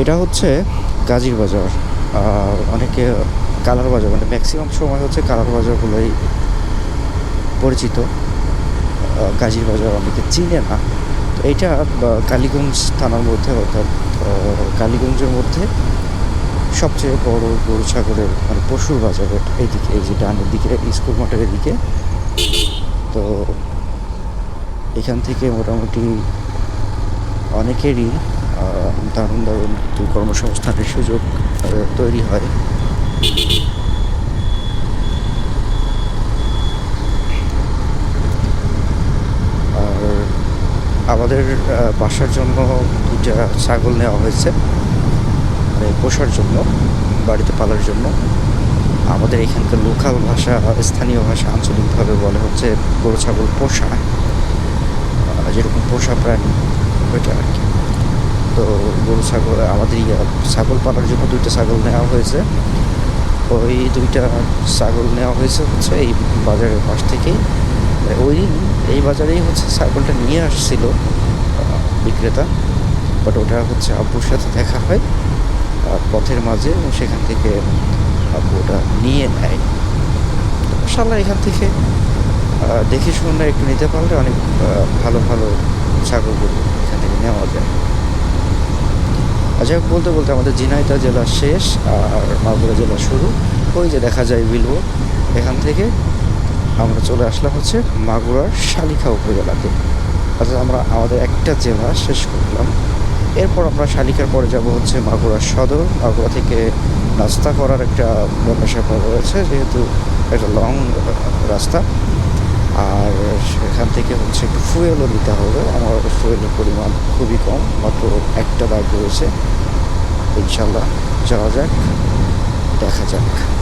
এটা হচ্ছে গাজীর বাজার। অনেকে কালার বাজার মানে ম্যাক্সিমাম সময় হচ্ছে কালার বাজারগুলোই পরিচিত। গাজীর বাজার অনেকে চিনে না। তো বা, কালীগঞ্জ থানার মধ্যে অর্থাৎ কালীগঞ্জের মধ্যে সবচেয়ে বড় গরু ছাগলের মানে পশুর বাজার এইদিকে এই যে ডানের দিকে স্কুল মাঠের এদিকে। তো এখান থেকে মোটামুটি অনেকেরই দারুণ দারুণ কর্মসংস্থানের সুযোগ তৈরি হয়। আর আমাদের বাসার জন্য দুইটা ছাগল নেওয়া হয়েছে মানে পোষার জন্য, বাড়িতে পালার জন্য। আমাদের এখানকার লোকাল ভাষা, স্থানীয় ভাষা আঞ্চলিকভাবে বলে হচ্ছে গরু, ছাগল, পোষা। যেরকম পোষা প্রাণী, ওইটা আর কি। তো গরু ছাগল, আমাদের ছাগল পালার জন্য দুইটা ছাগল নেওয়া হয়েছে। ওই দুইটা ছাগল নেওয়া হয়েছে হচ্ছে এই বাজারের পাশ থেকেই। মানে ওই, এই বাজারেই হচ্ছে ছাগলটা নিয়ে আসছিল বিক্রেতা। বাট ওটা হচ্ছে আব্বুর সাথে দেখা হয় পথের মাঝে সেখান থেকে আব্বু ওটা নিয়ে নেয়। তো এখান থেকে দেখে শুনে একটু নিতে পারলে অনেক ভালো ভালো ছাগলগুলো এখান থেকে নেওয়া যায়। যাই হোক, বলতে বলতে আমাদের ঝিনাইদহ জেলা শেষ, আর মাগুরা জেলা শুরু। ওই যে দেখা যায় বিলবো, এখান থেকে আমরা চলে আসলাম হচ্ছে মাগুরার শালিখা উপজেলাতে। অর্থাৎ আমরা, আমাদের একটা জেলা শেষ করলাম। এরপর আমরা শালিখার পরে যাব হচ্ছে মাগুরা সদর। মাগুরা থেকে নাস্তা করার একটা ব্যাপার স্যাপার রয়েছে, যেহেতু একটা লং রাস্তা। সেখান থেকে হচ্ছে একটু ফুয়েলও নিতে হবে। আমার ফুয়েলের পরিমাণ খুবই কম, মাত্র একটা বাইক রয়েছে। ইনশাল্লাহ যাওয়া যাক, দেখা যাক।